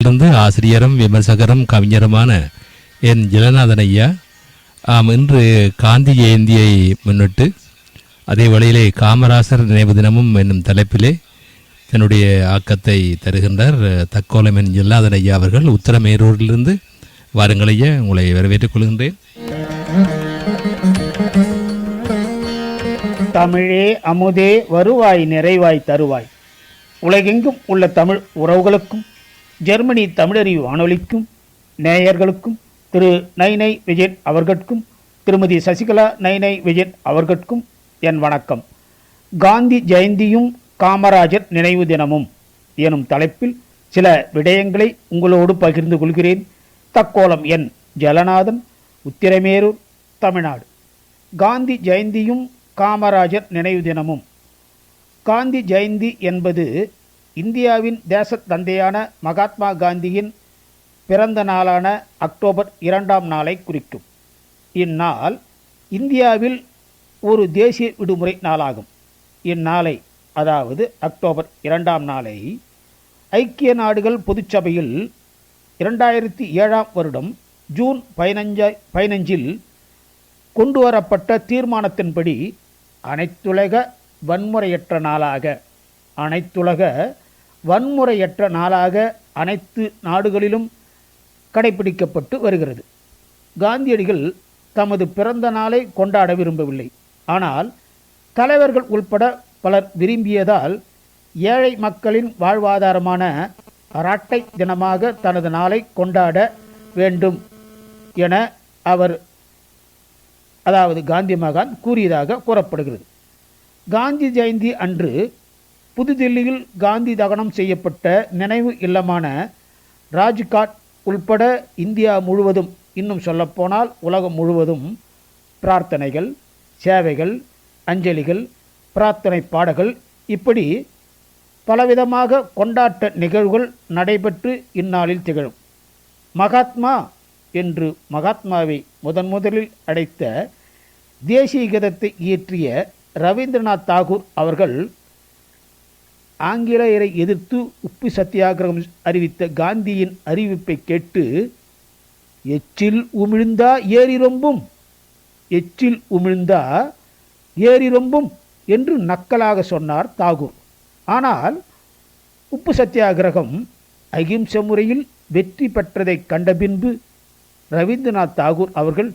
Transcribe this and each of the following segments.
இருந்து ஆசிரியரும் விமர்சகரும் கவிஞருமான என் ஜெகநாதன் ஐயா ஆம் இன்று காந்தி ஜெயந்தியை முன்னிட்டு அதே வழியிலே காமராசர் நினைவு தினமும் என்னும் தலைப்பிலே தன்னுடைய ஆக்கத்தை தருகின்றார் தக்கோலம் என் ஜெல்லாதன் ஐயா அவர்கள். உத்தரமேரூரிலிருந்து வாருங்கள் ஐயா உங்களை வரவேற்றுக் கொள்கின்றேன். தமிழே அமுதே வருவாய் நிறைவாய் தருவாய். உலகெங்கும் உள்ள தமிழ் உறவுகளுக்கும் ஜெர்மனி தமிழறிவு வானொலிக்கும் நேயர்களுக்கும் திரு நைனை விஜயன் அவர்களுக்கும் திருமதி சசிகலா நைனை விஜயன் அவர்களுக்கும் என் வணக்கம். காந்தி ஜெயந்தியும் காமராஜர் நினைவு தினமும் எனும் தலைப்பில் சில விடயங்களை உங்களோடு பகிர்ந்து கொள்கிறேன். தக்கோலம் என் ஜலநாதன் உத்திரமேரூர் தமிழ்நாடு. காந்தி ஜெயந்தியும் காமராஜர் நினைவு தினமும். காந்தி ஜெயந்தி என்பது இந்தியாவின் தேசத் தந்தையான மகாத்மா காந்தியின் பிறந்த நாளான அக்டோபர் இரண்டாம் நாளை குறிக்கும். இந்நாள் இந்தியாவில் ஒரு தேசிய விடுமுறை நாளாகும். இந்நாளை அதாவது அக்டோபர் இரண்டாம் நாளை ஐக்கிய நாடுகள் பொதுச்சபையில் இரண்டாயிரத்தி ஏழாம் வருடம் ஜூன் பதினஞ்ச பதினஞ்சில் கொண்டு வரப்பட்ட தீர்மானத்தின்படி அனைத்துலக வன்முறையற்ற நாளாக அனைத்துலக வன்முறையற்ற நாளாக அனைத்து நாடுகளிலும் கடைபிடிக்கப்பட்டு வருகிறது. காந்தியடிகள் தமது பிறந்த நாளை கொண்டாட விரும்பவில்லை. ஆனால் தலைவர்கள் உள்பட பலர் விரும்பியதால் ஏழை மக்களின் வாழ்வாதாரமான ராட்டை தினமாக தனது நாளை கொண்டாட வேண்டும் என அவர் அதாவது காந்தி மகான் கூறியதாக கூறப்படுகிறது. காந்தி ஜெயந்தி அன்று புதுதில்லியில் காந்தி தகனம் செய்யப்பட்ட நினைவு இல்லமான ராஜ்காட் உள்பட இந்தியா முழுவதும் இன்னும் சொல்லப்போனால் உலகம் முழுவதும் பிரார்த்தனைகள் சேவைகள் அஞ்சலிகள் பிரார்த்தனை பாடல்கள் இப்படி பலவிதமாக கொண்டாட்ட நிகழ்வுகள் நடைபெற்று இந்நாளில் திகழும். மகாத்மா என்று மகாத்மாவை முதன் முதலில் அடைத்த தேசிய கீதத்தை இயற்றிய ரவீந்திரநாத் தாகூர் அவர்கள் ஆங்கிலேயரை எதிர்த்து உப்பு சத்தியாகிரகம் அறிவித்த காந்தியின் அறிவிப்பை கேட்டு எச்சில் உமிழ்ந்தா ஏறி ரொம்பும் எச்சில் உமிழ்ந்தா ஏறி ரொம்பும் என்று நக்கலாக சொன்னார் தாகூர். ஆனால் உப்பு சத்தியாகிரகம் அகிம்சை முறையில் வெற்றி பெற்றதைக் கண்ட பின்பு ரவீந்திரநாத் தாகூர் அவர்கள்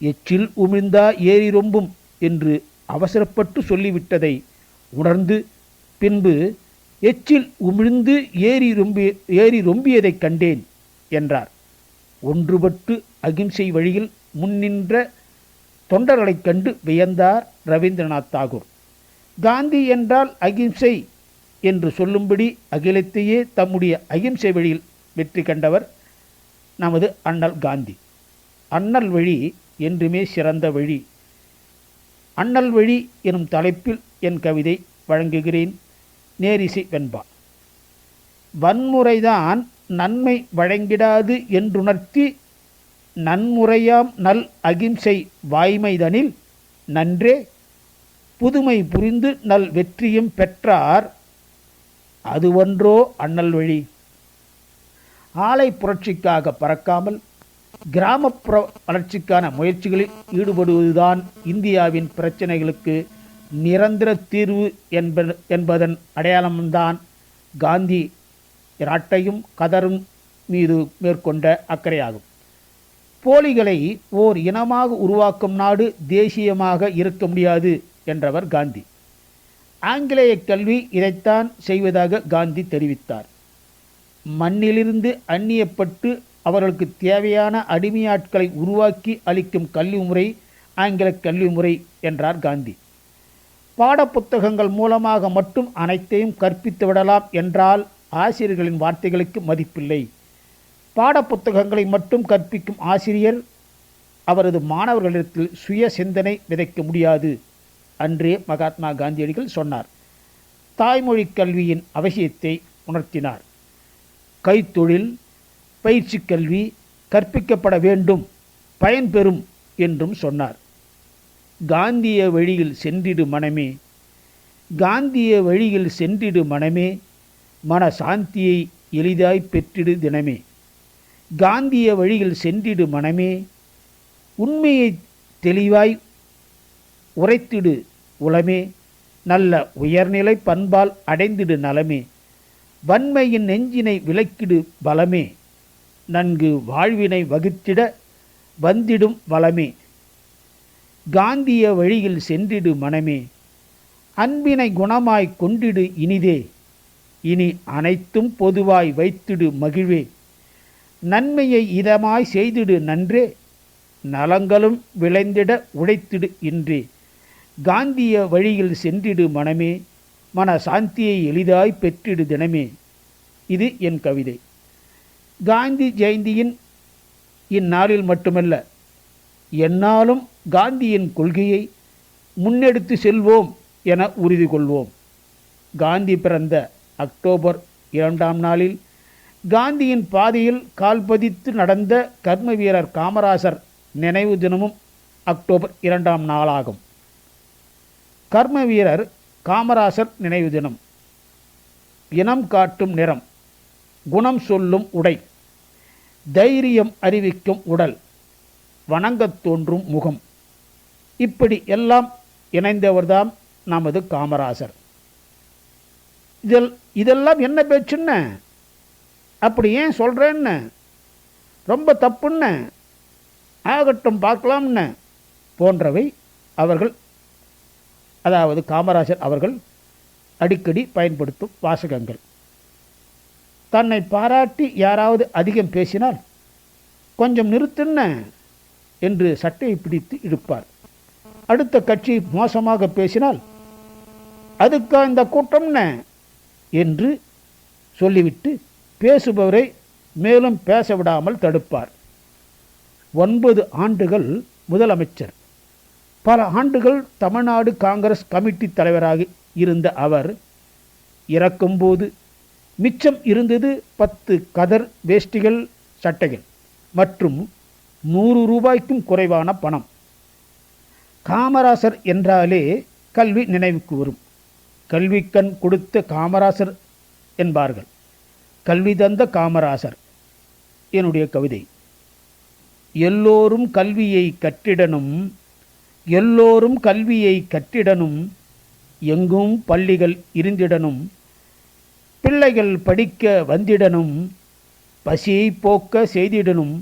எச்சில் உமிழ்ந்தா ஏறி ரொம்பும் என்று அவசரப்பட்டு சொல்லிவிட்டதை உணர்ந்து பின்பு எச்சில் உமிழ்ந்து ஏறி ரொம்பி ஏறி ரொம்பியதைக் கண்டேன் என்றார். ஒன்றுபட்டு அகிம்சை வழியில் முன்னின்ற தொண்டர்களைக் கண்டு வியந்தார் ரவீந்திரநாத் தாகூர். காந்தி என்றால் அகிம்சை என்று சொல்லும்படி அகிலத்தையே தம்முடைய அகிம்சை வழியில் வெற்றி கண்டவர் நமது அண்ணல் காந்தி. அண்ணல் வழி என்றுமே சிறந்த வழி. அண்ணல் வழி எனும் தலைப்பில் என் கவிதை வழங்குகிறேன். நேரிசை வெண்பா வன்முறைதான் நன்மை வழங்கிடாது என்றுணர்த்தி நன்முறையாம் நல் அகிம்சை வாய்மைதனில் நன்றே புதுமை புரிந்து நல் வெற்றியும் பெற்றார். அது ஒன்றோ அண்ணல் வழி. ஆலை புரட்சிக்காக பறக்காமல் கிராமப்புற வளர்ச்சிக்கான முயற்சிகளில் ஈடுபடுவதுதான் இந்தியாவின் பிரச்சனைகளுக்கு நிரந்தர தீர்வு என்ப என்பதன் அடையாளம்தான் காந்தி இராட்டையும் கதரும் மீது மேற்கொண்ட அக்கறையாகும். போலிகளை ஓர் இனமாக உருவாக்கும் நாடு தேசியமாக இருக்க முடியாது என்றவர் காந்தி. ஆங்கிலேய கல்வி இதைத்தான் செய்வதாக காந்தி தெரிவித்தார். மண்ணிலிருந்து அந்நியப்பட்டு அவர்களுக்கு தேவையான அடிமையாட்களை உருவாக்கி அளிக்கும் கல்வி முறை ஆங்கில கல்வி முறை என்றார் காந்தி. பாடப்புத்தகங்கள் மூலமாக மட்டும் அனைத்தையும் கற்பித்து விடலாம் என்றால் ஆசிரியர்களின் வார்த்தைகளுக்கு மதிப்பில்லை. பாடப்புத்தகங்களை மட்டும் கற்பிக்கும் ஆசிரியர் அவரது மாணவர்களிடத்தில் சுய சிந்தனை விதைக்க முடியாது அன்றே மகாத்மா காந்தியடிகள் சொன்னார். தாய்மொழி கல்வியின் அவசியத்தை உணர்த்தினார். கைத்தொழில் பயிற்சி கல்வி கற்பிக்கப்பட வேண்டும் பயன்பெறும் என்றும் சொன்னார். காந்திய வழியில் சென்றிடு மனமே. காந்திய வழியில் சென்றிடு மனமே. மன சாந்தியை எளிதாய் பெற்றிடு தினமே. காந்திய வழியில் சென்றிடு மனமே. உண்மையை தெளிவாய் உரைத்திடு உளமே நல்ல உயர்நிலை பண்பால் அடைந்திடு நலமே. வன்மையின் நெஞ்சினை விலக்கிடு பலமே. நன்கு வாழ்வினை வகுத்திட வந்திடும் வளமே. காந்திய வழியில் சென்றிடு மனமே. அன்பினை குணமாய் கொண்டிடு இனிதே. இனி அனைத்தும் பொதுவாய் வைத்திடு மகிழ்வே. நன்மையை இதமாய் செய்திடு நன்றே. நலங்களும் விளைந்திட உழைத்திடு இன்றே. காந்திய வழியில் சென்றிடு மனமே. மன சாந்தியை எளிதாய் பெற்றிடு தினமே. இது என் கவிதை. காந்தி ஜெயந்தியின் இந்நாளில் மட்டுமல்ல என்னாலும் காந்தியின் கொள்கையை முன்னெடுத்து செல்வோம் என உறுதி கொள்வோம். காந்தி பிறந்த அக்டோபர் இரண்டாம் நாளில் காந்தியின் பாதையில் கால்பதித்து நடந்த கர்ம வீரர் காமராசர் நினைவு தினமும் அக்டோபர் இரண்டாம் நாளாகும். கர்ம வீரர் காமராசர் நினைவு தினம். இனம் காட்டும் நிறம் குணம் சொல்லும் உடை தைரியம் அறிவிக்கும் உடல் வணங்கத் தோன்றும் முகம். இப்படி எல்லாம் இணைந்தவர்தான் நமது காமராசர். இதில் இதெல்லாம் என்ன பேச்சுன்னு? அப்படி ஏன் சொல்கிறேன்னு ரொம்ப தப்புன்னு? ஆகட்டும் பார்க்கலாம்னு? போன்றவை அவர்கள் அதாவது காமராஜர் அவர்கள் அடிக்கடி பயன்படுத்தும் வாசகங்கள். தன்னை பாராட்டி யாராவது அதிகம் பேசினால் கொஞ்சம் நிறுத்துன்னு? என்று சட்டையை பிடித்து இழுப்பார். அடுத்த கட்சி மோசமாக பேசினால் அதுக்கா இந்த கூட்டம்ன? என்று சொல்லிவிட்டு பேசுபவரை மேலும் பேச விடாமல் தடுப்பார். ஒன்பது ஆண்டுகள் முதலமைச்சர். பல ஆண்டுகள் தமிழ்நாடு காங்கிரஸ் கமிட்டி தலைவராக இருந்த அவர் இறக்கும்போது மிச்சம் இருந்தது பத்து கதர் வேஷ்டிகள் சட்டைகள் மற்றும் நூறு ரூபாய்க்கும் குறைவான பணம். காமராசர் என்றாலே கல்வி நினைவுக்கு வரும். கல்விக்கண் கொடுத்த காமராசர் என்பார்கள். கல்வி தந்த காமராசர். என்னுடைய கவிதை. எல்லோரும் கல்வியை கற்றிடனும் எல்லோரும் கல்வியை கற்றிடனும் எங்கும் பள்ளிகள் இருந்திடனும் பிள்ளைகள் படிக்க வந்திடனும் பசியை போக்க செய்திடனும்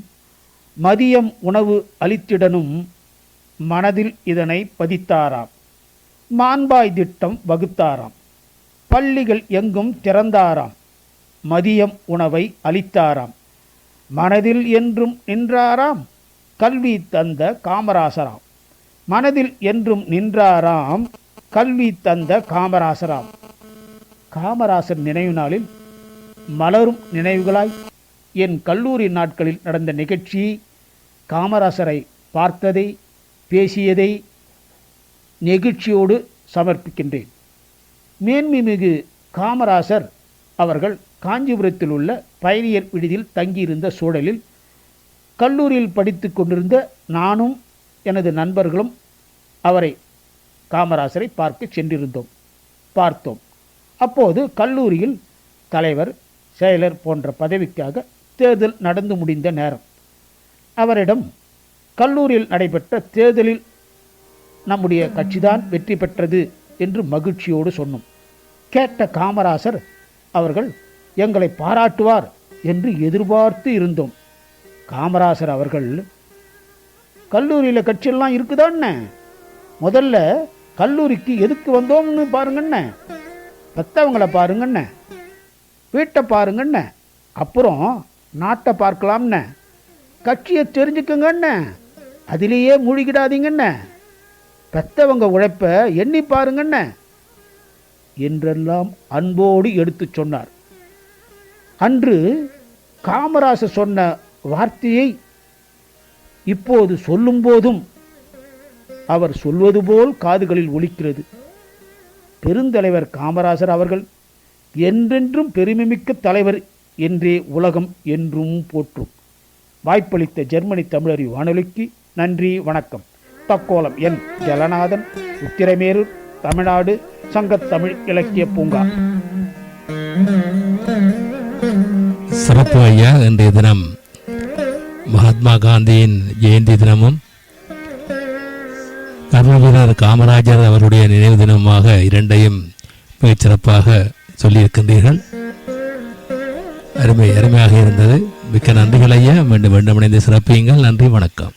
மதியம் உணவு அளித்திடனும் மனதில் இதனை பதித்தாராம். மாண்பாய் திட்டம் வகுத்தாராம். பள்ளிகள் எங்கும் திறந்தாராம். மதியம் உணவை அளித்தாராம். மனதில் என்றும் நின்றாராம். கல்வி தந்த காமராசராம். மனதில் என்றும் நின்றாராம். கல்வி தந்த காமராசராம். காமராசர் நினைவு நாளில் மலரும் நினைவுகளாய் என் கல்லூரி நாட்களில் நடந்த நிகழ்ச்சி காமராசரை பார்த்ததை பேசியதை நெகிழ்ச்சியோடு சமர்ப்பிக்கின்றேன். மேன்மைமிகு காமராசர் அவர்கள் காஞ்சிபுரத்தில் உள்ள பயணியர் விடுதியில் தங்கியிருந்த சூழலில் கல்லூரியில் படித்து கொண்டிருந்த நானும் எனது நண்பர்களும் அவரை காமராசரை பார்க்க சென்றிருந்தோம். பார்த்தோம். அப்போது கல்லூரியில் தலைவர் செயலர் போன்ற பதவிக்காக தேர்தல் நடந்து முடிந்த நேரம். அவரிடம் கல்லூரியில் நடைபெற்ற தேர்தலில் நம்முடைய கட்சிதான் வெற்றி பெற்றது என்று மகிழ்ச்சியோடு சொன்னோம். கேட்ட காமராசர் அவர்கள் எங்களை பாராட்டுவார் என்று எதிர்பார்த்து இருந்தோம். காமராசர் அவர்கள் கல்லூரியில் கட்சியெல்லாம் இருக்குதான்னு முதல்ல கல்லூரிக்கு எதுக்கு வந்தோம்னு பாருங்கண்ண. பெத்தவங்களை பாருங்கண்ண. வீட்டை பாருங்கண்ண. அப்புறம் நாட்டை பார்க்கலாம்ண்ணே கட்சியை தெரிஞ்சுக்குங்கண்ணே. அதிலேயே மூழ்கிடாதீங்கண்ணே. பெத்தவங்க உழைப்ப எண்ணி பாருங்கண்ண என்றெல்லாம் அன்போடு எடுத்து சொன்னார். அன்று காமராசர் சொன்ன வார்த்தையை இப்போது சொல்லும்போதும் அவர் சொல்வது போல் காதுகளில் ஒலிக்கிறது. பெருந்தலைவர் காமராசர் அவர்கள் என்றென்றும் பெருமைமிக்க தலைவர் என்றே உலகம் என்றும் போற்றும். வாய்ப்பளித்த ஜெர்மனி தமிழறி வானொலிக்கு நன்றி வணக்கம். தக்கோலம் என் ஜலநாதன் உத்திரமேரூர் தமிழ்நாடு சங்கத்தமிழ் இலக்கிய பூங்கா. சிறப்பு ஐயா இன்றைய தினம் மகாத்மா காந்தியின் ஜெயந்தி தினமும் கர்மவீரர் காமராஜர் அவருடைய நினைவு தினமாக இரண்டையும் மிகச் சிறப்பாக சொல்லியிருக்கின்றீர்கள். அருமை அருமையாக இருந்தது. மிக்க நன்றிகள் ஐயா. மீண்டும் மீண்டும் இணைந்து சிறப்பியுங்கள் நன்றி வணக்கம்.